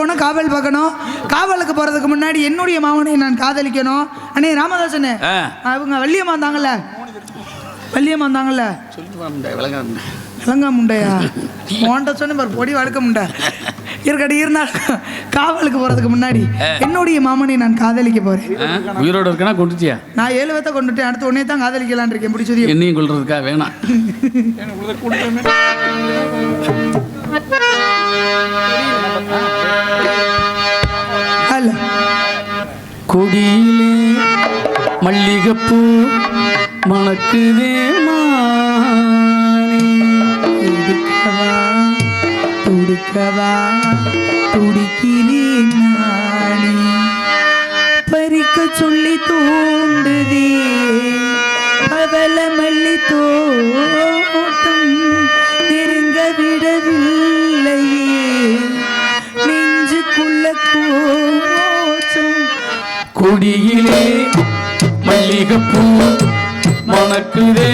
போகணும் காவல் பார்க்கணும். காவலுக்கு போகிறதுக்கு முன்னாடி என்னுடைய மாமனை நான் காதலிக்கணும். அண்ணே ராமதாசனே. அவங்க வள்ளியம்மா தாங்கல்ல வள்ளியம்மா தாங்கல்ல விளங்கா முண்டையா? உன்ட்ட சொன்ன பாரு பொடி வளர்க்க முண்டை. இருக்கடி இருந்தால் காவலுக்கு போகிறதுக்கு முன்னாடி என்னுடைய மாமனை நான் காதலிக்க போகிறேன் ஆ, உயிரோட இருக்கனா கொண்டுட்டியா? நான் ஏழு பேத்த கொண்டுட்டேன் அடுத்து உடனே தான் காதலிக்கலான் இருக்கேன் பிடிச்சது என்னையும் கொள்றதுக்கா வேணாம். அல்ல கொடியிலே மல்லிகைப்பூ மணக்குதே துடிக்கவா துடிக்கவா துடிக்கிறேன் நானே பறிக்க சொல்லி தூண்டுதே பவல மல்லி தோ கொடியிலே மல்லிகைப்பூ மணக்குதே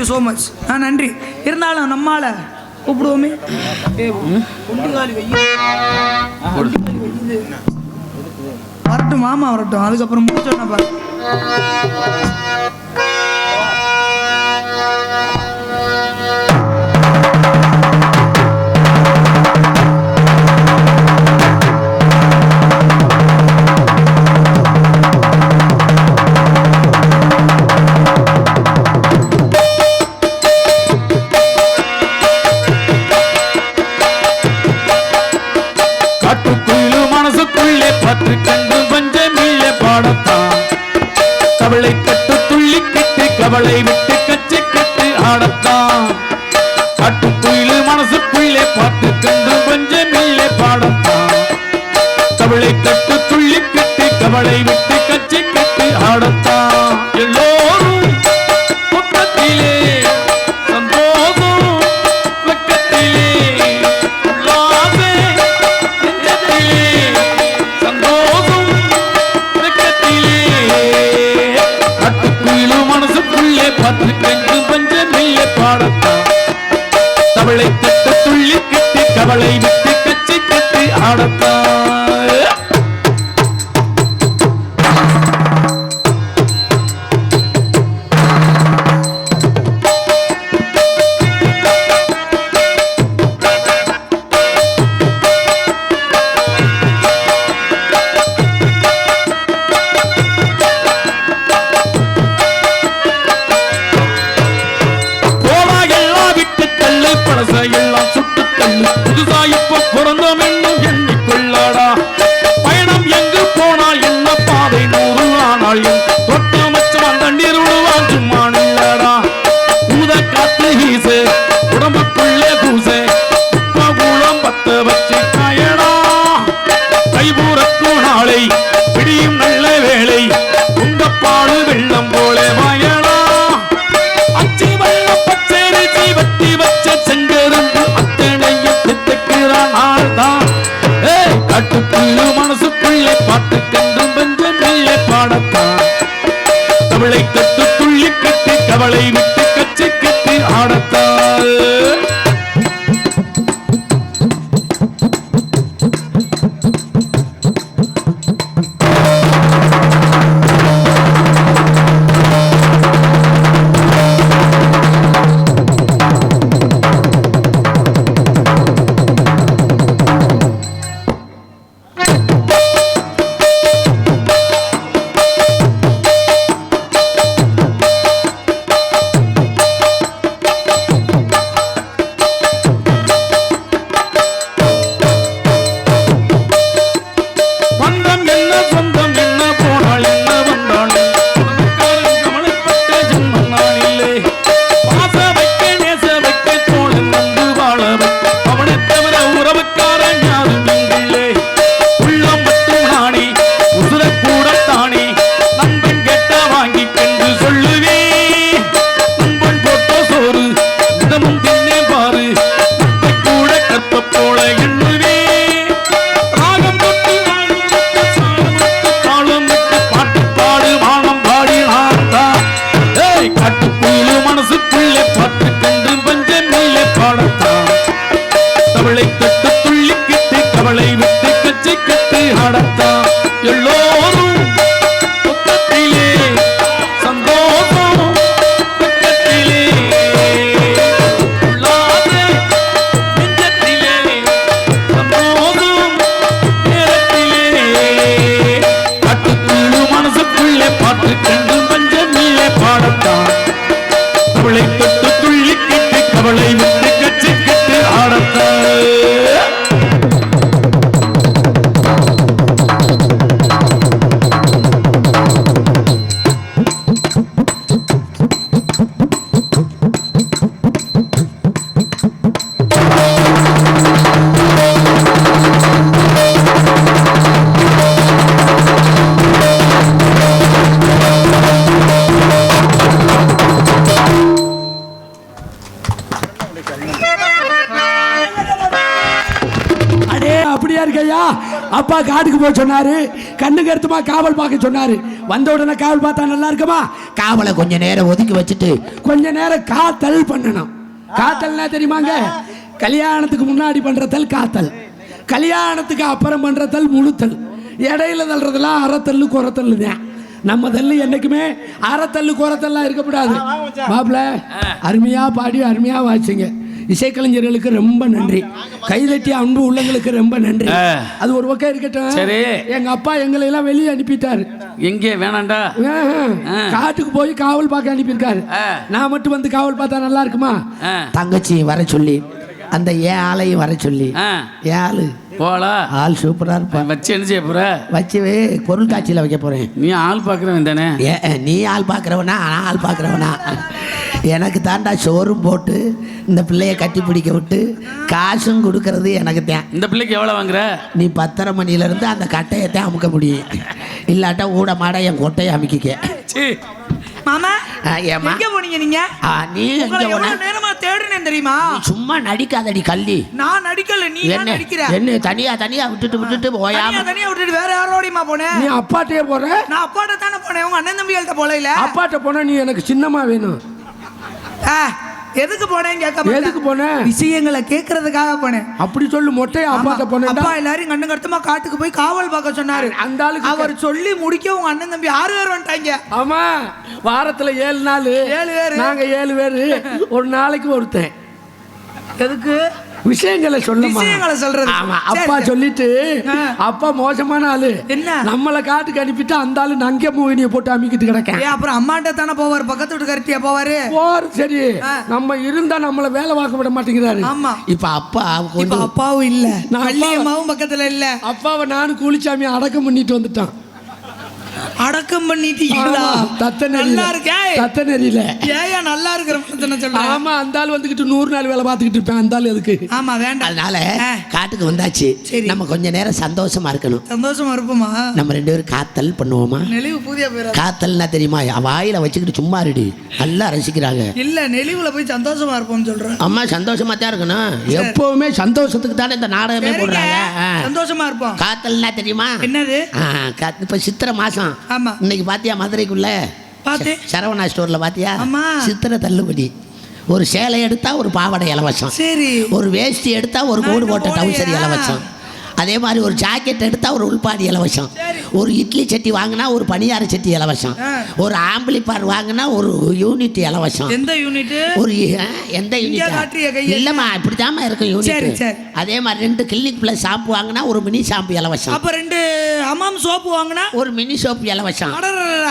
தேங்க்யூ ஸோ மச் ஆ நன்றி. இருந்தாலும் நம்மால கூப்பிடுவோமே. வரட்டும் மாமா வரட்டும். அதுக்கப்புறம் முடிச்சோன்னா பாரு கவலை கட்டு துள்ளி கட்டு கவலை விட்டு கச்சி கட்டு ஆடத்தான். அப்பா காட்டுக்கு போக சொன்னாரு. கண்ணு கருத்துமா காவல் பார்க்க சொன்னாரு. வந்த உடனே காவல் பார்த்தா நல்லா இருக்குமா? காவலை கொஞ்ச நேரம் ஒதுக்கி வச்சுட்டு கொஞ்ச நேரம் காத்தல் பண்ணணும். காத்தல்னா தெரியுமாங்க? கல்யாணத்துக்கு முன்னாடி பண்றதல் காத்தல். கல்யாணத்துக்கு அப்புறம் பண்றதல் முழுத்தல் இடையில தள்ளுறதுலாம் அறத்தல்லு குறத்தல்லு தான் நம்ம தள்ளு என்னைக்குமே அறத்தல்லு குறத்தல்லாம் இருக்கக்கூடாது மாப்பிள்ள அருமையா பாடி அருமையா வாச்சிங்க இசைக்கலைஞர்களுக்கு ரொம்ப நன்றி. கைதட்டிய அன்பு உள்ளங்களுக்கு ரொம்ப நன்றி. அது ஒரு பக்கம் இருக்கட்டும். சரி. எங்க அப்பா எங்களை எல்லாம் வெளியே அனுப்பிட்டாரு. எங்கே? வேணாண்டா. காட்டுக்கு போய் காவல் பார்க்க அனுப்பியிருக்காரு. நான் மட்டும் வந்து காவல் பார்த்தா நல்லா இருக்குமா? தங்கச்சி வர சொல்லி அந்த ஏன் வர சொல்லி ஏழு போலா. ஆள் சூப்பரா இருப்பான் வச்சு என்ன செய்ய போற? வச்சு பொருள் காட்சியில் வைக்க போறேன். நீ ஆள் பார்க்குறவன் தானே? ஏ நீ ஆள் பார்க்குறவனா நான் ஆள் பார்க்குறவனா எனக்கு தாண்டா சோறும் போட்டு இந்த பிள்ளைய கட்டி பிடிக்க விட்டு காசும் கொடுக்கறது எனக்கு தான். இந்த பிள்ளைக்கு எவ்வளோ வாங்குற? நீ பத்தரை மணிலேருந்து அந்த கட்டையத்தை அமுக்க முடியும். இல்லாட்டா ஊட மாட என் கொட்டையை அமுக்கிக்க. மாமா ஆ, ஏம்மா? எங்க போனீங்க நீங்க? நீ எங்க போன? நேரமா தேடுனேன் தெரியுமா? சும்மா நடிக்காதடி கள்ளி. நான் நடிக்கல நீ என்ன? நடிக்கிற. என்ன தனியா தனியா விட்டுட்டு விட்டுட்டு ஓயாம தனியா விட்டுட்டு வேற யாரோடையுமா போனேன் நீ அப்பாட்டே போற? நான் அப்பாட்ட தானே போனேன் உங்க அண்ணன் தம்பிகள்ட்ட போல இல்ல அப்பாட்ட போனா நீ எனக்கு சின்னமா வேணும். ஆ, எதுக்கு போனேன் கேட்க. எதுக்கு போன? விஷயங்களை கேட்கறதுக்காக போனேன். அப்படி சொல்லு மொட்டையை அப்பாட்ட போனேன்டா. அப்பா எல்லாரும் கண்ணு கருத்துமா காட்டுக்கு போய் காவல் பார்க்க சொன்னாரு. அந்த ஆளுக்கு அவர் சொல்லி முடிக்க உங்க அண்ணன் தம்பி ஆறு பேர் வந்துட்டாங்க. ஆமா வாரத்துல ஏழு நாள். ஏழு பேரு. நாங்க ஏழு பேரு. ஒரு நாளைக்கு ஒருத்தன். எதுக்கு? விஷயங்களை சொல்லமா விஷயங்களை சொல்றது. ஆமா அப்பா. சொல்லிட்டு. அப்பா மோசமான ஆளு. என்ன? நம்மளை காட்டுக்கு அனுப்பிட்டு அந்த ஆளு நங்க மூவினிய போட்டு அமைக்கிட்டு கிடக்கேன். அப்புறம் அம்மாட்ட தானே போவார்? பக்கத்து வீட்டு கருத்தியா போவாரு? போர் சரி. நம்ம இருந்தா நம்மள வேலை பார்க்க விட மாட்டேங்கிறாரு. ஆமா. இப்ப அப்பா இப்ப அப்பாவும் இல்ல. நான் பக்கத்துல இல்ல. அப்பாவை நானும் கூலிச்சாமி அடக்கம் பண்ணிட்டு வந்துட்டான். அடக்கம் பண்ணிட்டீங்களா? தத்த நல்லா இருக்கே. தத்த நெறியில ஏயா நல்லா இருக்கிற ஆமா அந்த ஆள் வந்துகிட்டு நூறு நாள் வேலை பார்த்துக்கிட்டு இருப்பேன் அந்த ஆள் எதுக்கு? ஆமா வேண்டாம். அதனால. காட்டுக்கு வந்தாச்சு. சரி. நம்ம கொஞ்ச நேரம் சந்தோஷமா இருக்கணும். சந்தோஷமா இருப்போமா? நம்ம ரெண்டு பேரும் காத்தல் பண்ணுவோமா? நெளிவு புதிய பேரா காத்தல்னா தெரியுமா? வாயில வச்சுக்கிட்டு சும்மா இருடி. நல்லா ரசிக்கிறாங்க. இல்ல நெளிவுல போய் சந்தோஷமா இருப்போம்னு சொல்றேன். அம்மா சந்தோஷமா தான் இருக்கணும். எப்பவுமே சந்தோஷத்துக்கு தானே இந்த நாடகமே. போடுறாங்க. சந்தோஷமா இருப்போம். காத்தல்னா தெரியுமா? என்னது? இப்ப சித்திரை மாசம். ஆமா. இன்னைக்கு பாத்தியா மதுரைக்குள்ள? சரவணா ஸ்டோர்ல பாத்தியா. சித்திரை தள்ளுபடி. ஒரு சேலை எடுத்தா ஒரு பாவாடை இலவசம். சரி. ஒரு வேஷ்டி எடுத்தா ஒரு கோடு போட்ட டவுசர்? இலவசம். அதே மாதிரி ஒரு ஜாக்கெட் எடுத்தா ஒரு உள்பாடி இலவசம். ஒரு இட்லி சட்டி வாங்கினா ஒரு பணியார சட்டி இலவசம். ஒரு ஆம்பிளிபார் வாங்கினா ஒரு யூனிட் இலவசம். எந்த யூனிட் ஒரு எந்த யூனிட். இல்லம்மா இப்படித்தாம்மா இருக்கும் சரி, யூனிட். அதே மாதிரி ரெண்டு கிளினிக் பிளஸ் ஷாம்பு வாங்கினா ஒரு மினி ஷாம்பு இலவசம். அப்ப ரெண்டு ஹமாம் சோப்பு வாங்கினா ஒரு மினி சோப்பு இலவசம்.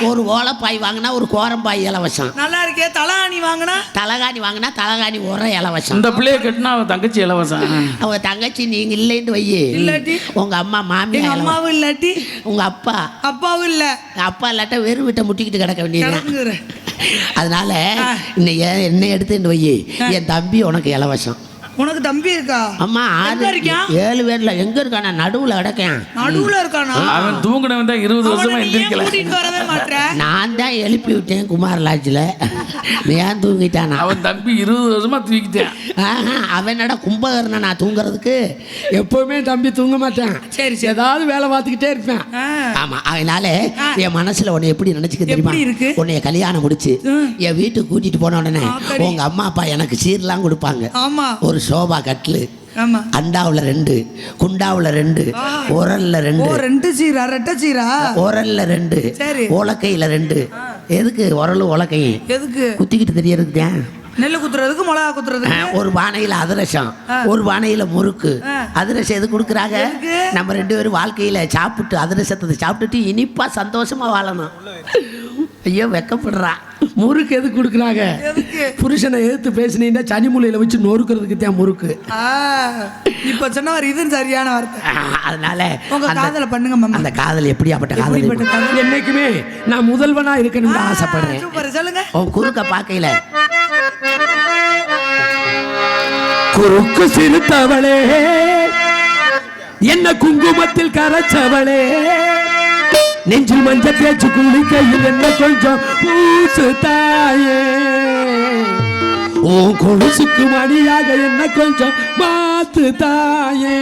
ஒரு ஓலப்பாய் வாங்கினா ஒரு கோரம்பாய் இலவசம் நல்லா இருக்கே தலாணி வாங்கினா தலகாணி வாங்கினா தலகாணி உர இலவசம். இந்த பிள்ளைய கட்டினா அவன் தங்கச்சி இலவசம். அவங்க தங்கச்சி நீங்க இல்லைன்னு வையி. இல்லாட்டி? உங்க அம்மா இலவசம். அம்மாவும் இல்லாட்டி? உங்க அப்பா. அப்பாவும் இல்ல. அப்பா இல்லாட்டா வெறும் வீட்டை முட்டிக்கிட்டு கிடக்க வேண்டியது அதனால இன்னை ஏன் என்னை எடுத்துட்டு வையி. என் தம்பி உனக்கு இலவசம். உனக்கு தம்பி இருக்கா? அம்மா எங்க ஆறு இருக்கான்? ஏழு பேர்ல எங்க இருக்கான நடுவுல கிடக்கேன் நடுவுல இருக்கானா? அவன் தூங்கினவன் தான் இருபது வருஷமா எந்திரிக்கல. வரவே மாட்ற? நான் தான் எழுப்பி விட்டேன் குமார் லாட்ஜில் நீ ஏன் தூங்கிட்டானா? அவன் தம்பி இருபது வருஷமா தூக்கிட்டேன் ஆஹா, அவன் என்னடா கும்பகர்ணன் நான் தூங்குறதுக்கு? எப்பவுமே தம்பி தூங்க மாட்டேன். சரி சரி. ஏதாவது வேலை பார்த்துக்கிட்டே இருப்பேன். ஆமா அதனால என் மனசுல உன்னை எப்படி நினைச்சுக்க தெரியுமா? எப்படி இருக்கு? உன்னைய கல்யாணம் முடிச்சு. என் வீட்டுக்கு கூட்டிட்டு போன உடனே. உங்க அம்மா அப்பா எனக்கு சீர்லாம் கொடுப்பாங்க. ஆமா. ஒரு சோபா ஆமா. அண்டாவுல ரெண்டு குண்டாவுல ரெண்டு. உரல்ல ரெண்டு. ரெண்டு சீரா ரெட்டை சீரா? உரல்ல ரெண்டு. உலக்கையில ரெண்டு. எதுக்கு உரலும் உலக்கையும் எதுக்கு? குத்திக்கிட்டு தெரியறதுக்கு நெல்லு குத்துறதுக்கு மிளகா குத்துறதுக்கு. ஒரு பானையில அதிரசம். ஒரு பானையில முறுக்கு. அதிரசம் எது கொடுக்குறாங்க? நம்ம ரெண்டு பேரும் வாழ்க்கையில சாப்பிட்டு அதிரசத்தை சாப்பிட்டுட்டு இனிப்பா சந்தோஷமா வாழணும். ஐயோ வெக்கப்படுறா. முறுக்கு எதுக்கு கொடுக்குறாங்க? புருஷனை எதிர்த்து பேசினீங்கன்னா சனி மூலையில வச்சு நொறுக்கிறதுக்கு தான் முறுக்கு. இப்ப சொன்னவர் இது சரியான வார்த்தை. அதனால உங்க காதல பண்ணுங்க மாமா. அந்த காதல் எப்படியாப்பட்ட காதல் என்னைக்குமே நான் முதல்வனா இருக்கணும்னு ஆசைப்படுறேன். சொல்லுங்க. உன் குறுக்க பார்க்கையில. குறுக்கு சிறுத்தவளே என்ன குங்குமத்தில் கரைச்சவளே. நெஞ்சில் மஞ்ச பேச்சு குளிக்கையில் என்ன கொஞ்சம் பூசு தாயே. ஓ கொலுசுக்கு மணியாக என்ன கொஞ்சம் மாத்து தாயே.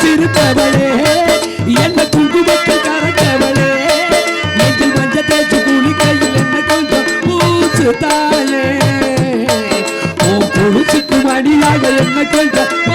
சிறுத்தவளே அடியாக என்ன கேட்ட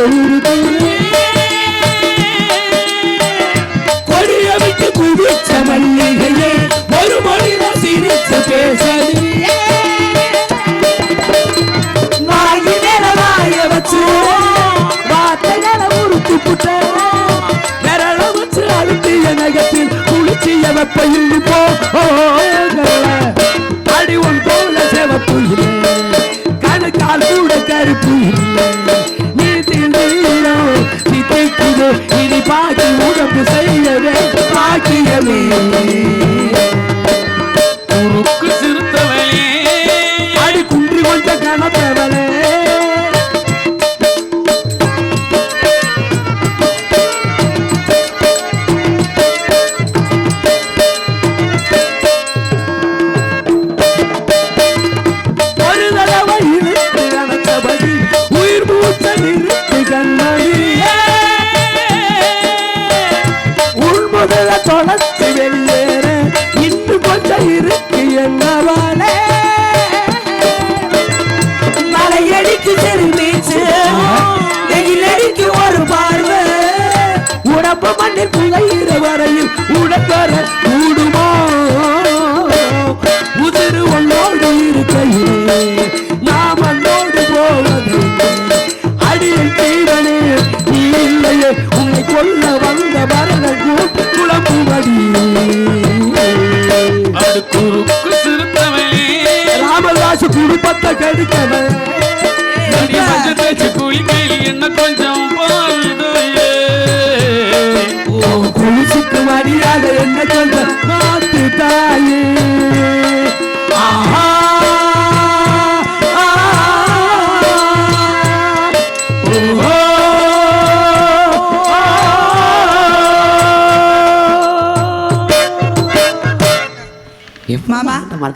தொழுது கொடிய வைத்து குதிச்ச மல்லிகையே ஒரு மனித சிரிச்ச பேசது வாயு நேர வாய வச்சு வார்த்தை நேர உறுத்தி புட்ட நிரள வச்சு அடி உன் போல செவப்பு கணக்கால் கூட கருப்பு இல்லை. எனக்கு செய்யவே பாக்கியமே.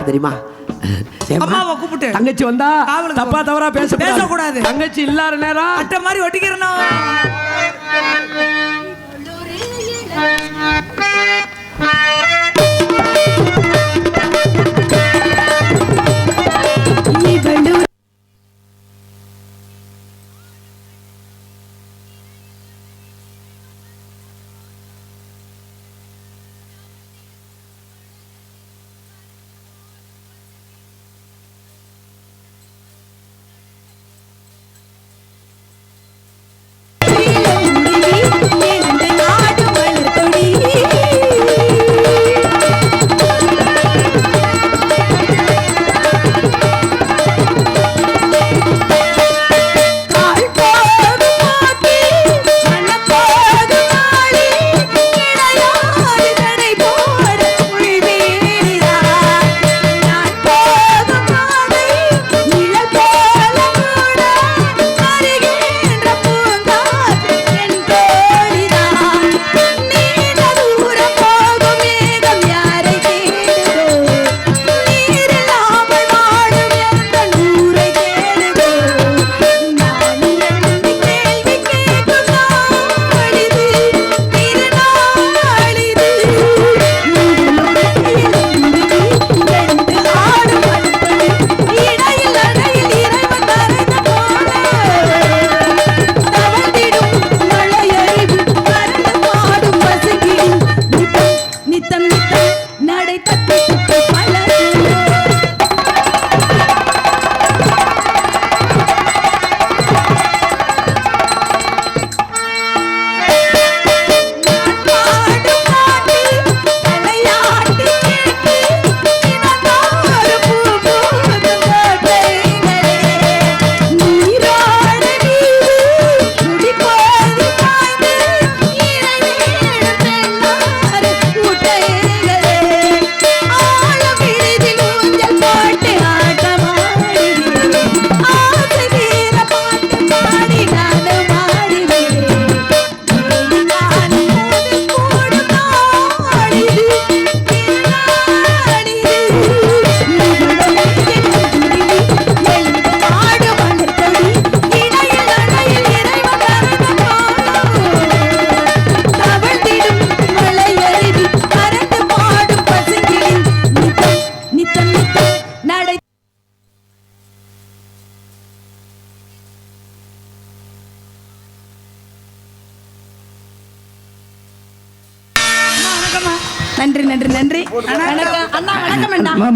யாருக்கு தெரியுமா? அம்மாவை கூப்பிட்டு. தங்கச்சி வந்தா தப்பா தவறா பேச பேசக்கூடாது. தங்கச்சி இல்லாத நேரம் அட்ட மாதிரி ஒட்டிக்கிறனும் Thank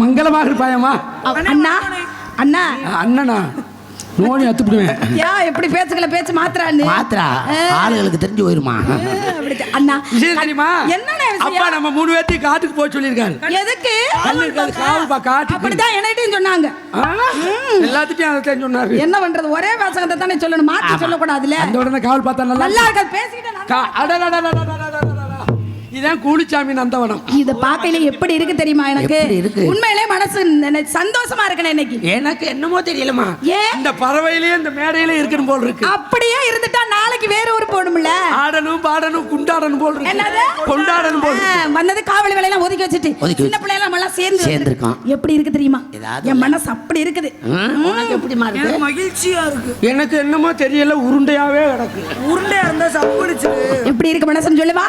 மங்களமாக இருப்பாயம்மா. அண்ணா அண்ணா. அண்ணனா. நோடி அத்துப்பிடுவேன். ஏன் எப்படி பேசுகிற பேச்சு மாத்திரான்னு மாத்திரா ஆளுகளுக்கு தெரிஞ்சு போயிருமா? அண்ணா தெரியுமா? என்னண்ணா அப்பா நம்ம மூணு பேர்த்தையும் காட்டுக்கு போக சொல்லியிருக்காங்க எதுக்கு? காவல்பா காட்டு அப்படிதான் என்கிட்டயும் சொன்னாங்க. எல்லாத்துக்கும் அதை சொன்னாரு. என்ன பண்றது? ஒரே வாசகத்தை தானே சொல்லணும். மாத்தி சொல்லக்கூடாதுல அந்த உடனே காவல் பார்த்தா நல்லா இருக்காது பேசிக்கிட்டே அடடடடடடடடட இதான் கூலிச்சாமி நந்தவனம். இத பார்க்கையில எப்படி இருக்கு தெரியுமா எனக்கு? உண்மையிலே மனசு சந்தோஷமா இருக்கணும் இன்னைக்கு. எனக்கு என்னமோ தெரியலமா ஏன்? இந்த பறவையிலேயே இந்த மேடையிலே இருக்கணும் போல் இருக்கு. அப்படியே இருந்துட்டா நாளைக்கு வேற ஊர் போகணும்ல ஆடணும் பாடணும் குண்டாடணும் போல் என்னது? கொண்டாடணும் போல் வந்தது காவல் வேலையெல்லாம் ஒதுக்கி வச்சுட்டு சின்ன பிள்ளைங்க எல்லாம் எல்லாம் சேர்ந்து சேர்ந்திருக்கோம். வந்திருக்கு. எப்படி இருக்கு தெரியுமா? என் மனசு அப்படி இருக்குது. உனக்கு எப்படிமா இருக்கு? மகிழ்ச்சியா இருக்கு. எனக்கு என்னமோ தெரியல உருண்டையாவே கிடக்கு. உருண்டையா இருந்தா சப்படிச்சு எப்படி இருக்கு மனசுன்னு சொல்லுவா?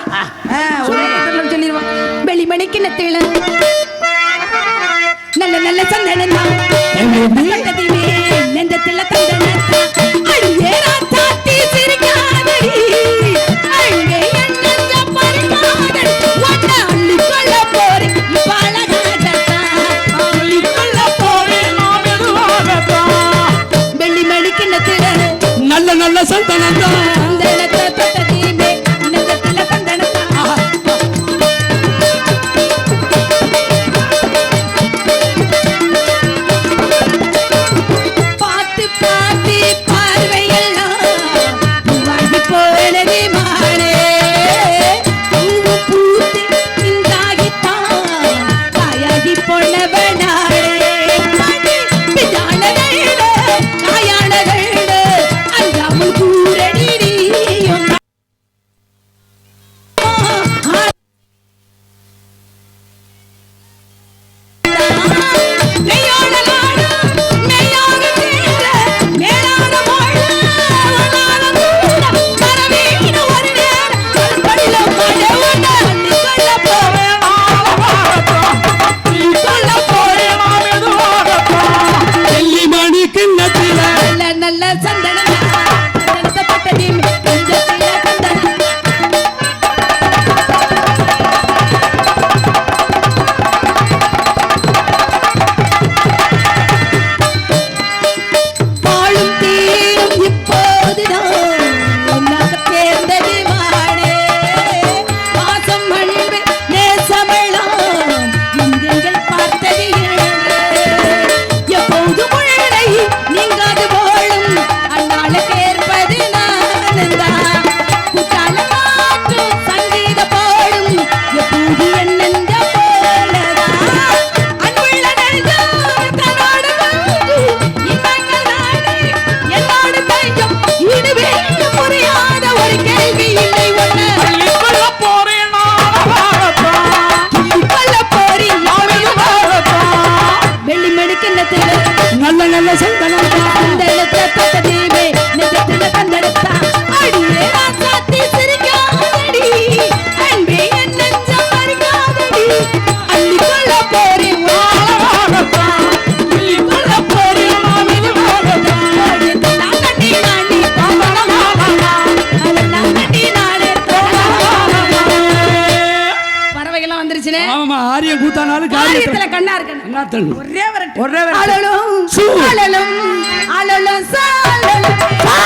சொல்லிடுவா. வெளிமணிக்கு நெத்தில நல்ல நல்ல சந்தனம் நெஞ்சத்தில தந்தனம் அடியே ராத்தாத்தி சிரிக்காதடி சந்தனம் தான் ஆமா ஆரியம் கூத்தானாலும் காரியத்துல கண்ணா இருக்கணும். என்ன தள்ளு? ஒரே வரட்டு ஒரே வரட்டு. சூ. சாழலும் ஆ!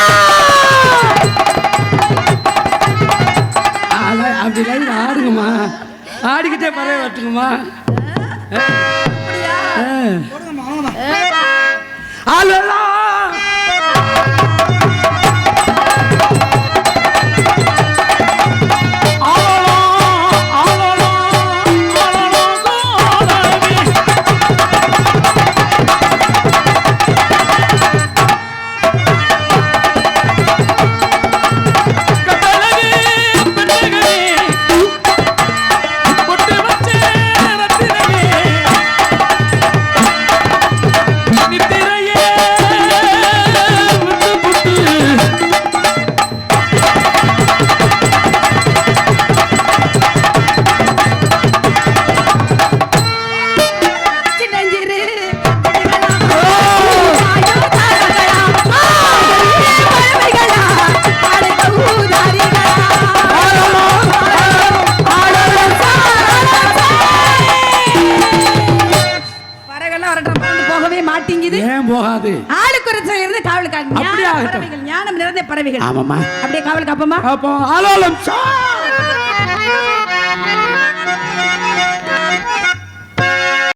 ஆள, அப்படி லைன் ஆடுங்கம்மா. ஆடிக்கிட்டே பறவை வரட்டுங்கம்மா ஆளலாம் ஞான பறவைகள் ஞானம் நிறைந்த பறவைகள். ஆமாமா அப்படியே காவல் அப்பமா காப்போம் ஆலோலம் சா